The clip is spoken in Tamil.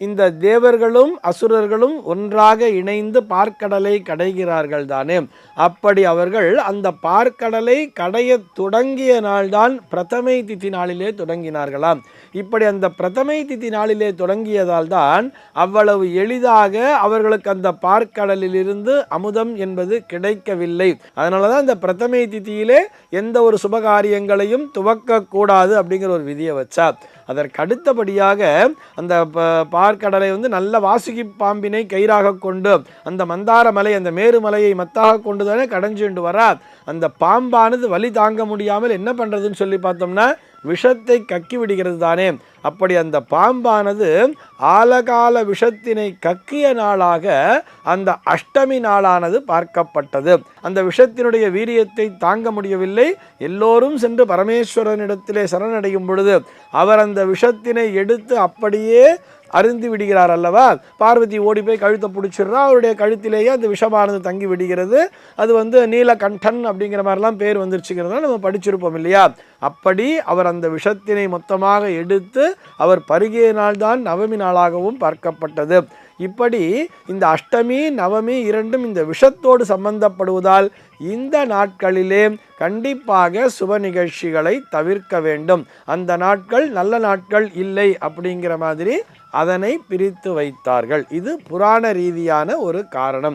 இந்த தேவர்களும் அசுரர்களும் ஒன்றாக இணைந்து பார்க்கடலை கடைகிறார்கள் தானே அப்படி அவர்கள் அந்த பார்க்கடலை கடைய தொடங்கிய நாள்தான் பிரதமை திதி நாளிலே தொடங்கினார்களாம். இப்படி அந்த பிரதமை திதி நாளிலே தொடங்கியதால் தான் அவ்வளவு எளிதாக அவர்களுக்கு அந்த பார்க்கடலிலிருந்து அமுதம் என்பது கிடைக்கவில்லை. அதனால தான் இந்த பிரதமை திதியிலே எந்த ஒரு சுபகாரியங்களையும் துவக்கக்கூடாது அப்படிங்கிற ஒரு விதியை வச்சா அதற்கு அடுத்தபடியாக அந்த ப- பார்க்கடலை வந்து நல்ல வாசுகி பாம்பினை கயிறாக கொண்டு அந்த மந்தார மலை அந்த மேருமலையை மத்தாக கொண்டு தானே கடைஞ்சுண்டு வரார் அந்த பாம்பானது வலி தாங்க முடியாமல் என்ன பண்ணுறதுன்னு சொல்லி பார்த்தோம்னா விஷத்தை கக்கி விடுகிறது தானே. அப்படி அந்த பாம்பானது ஆலகால விஷத்தினை கக்கிய நாளாக அந்த அஷ்டமி நாளானது பார்க்கப்பட்டது. அந்த விஷத்தினுடைய வீரியத்தை தாங்க முடியவில்லை. எல்லோரும் சென்று பரமேஸ்வரனிடத்திலே சரணடையும் பொழுது அவர் அந்த விஷத்தினை எடுத்து அப்படியே அருந்தி விடுகிறார் அல்லவா? பார்வதி ஓடி போய் கழுத்தை பிடிச்சிடுறா. அவருடைய கழுத்திலேயே அந்த விஷமானது தங்கி விடுகிறது. அது வந்து நீலகண்டன் அப்படிங்கிற மாதிரிலாம் பேர் வந்துருச்சுங்கிறதுனால நம்ம படிச்சிருப்போம் இல்லையா? அப்படி அவர் அந்த விஷத்தினை மொத்தமாக எடுத்து அவர் பருகிய நாள்தான் நவமி நாளாகவும் பார்க்கப்பட்டது. இப்படி இந்த அஷ்டமி நவமி இரண்டும் இந்த விஷத்தோடு சம்பந்தப்படுவதால் இந்த நாட்களிலே கண்டிப்பாக சுப நிகழ்ச்சிகளை தவிர்க்க வேண்டும். அந்த நாட்கள் நல்ல நாட்கள் இல்லை அப்படிங்கிற மாதிரி அதனை பிரித்து வைத்தார்கள். இது புராண ரீதியான ஒரு காரணம்.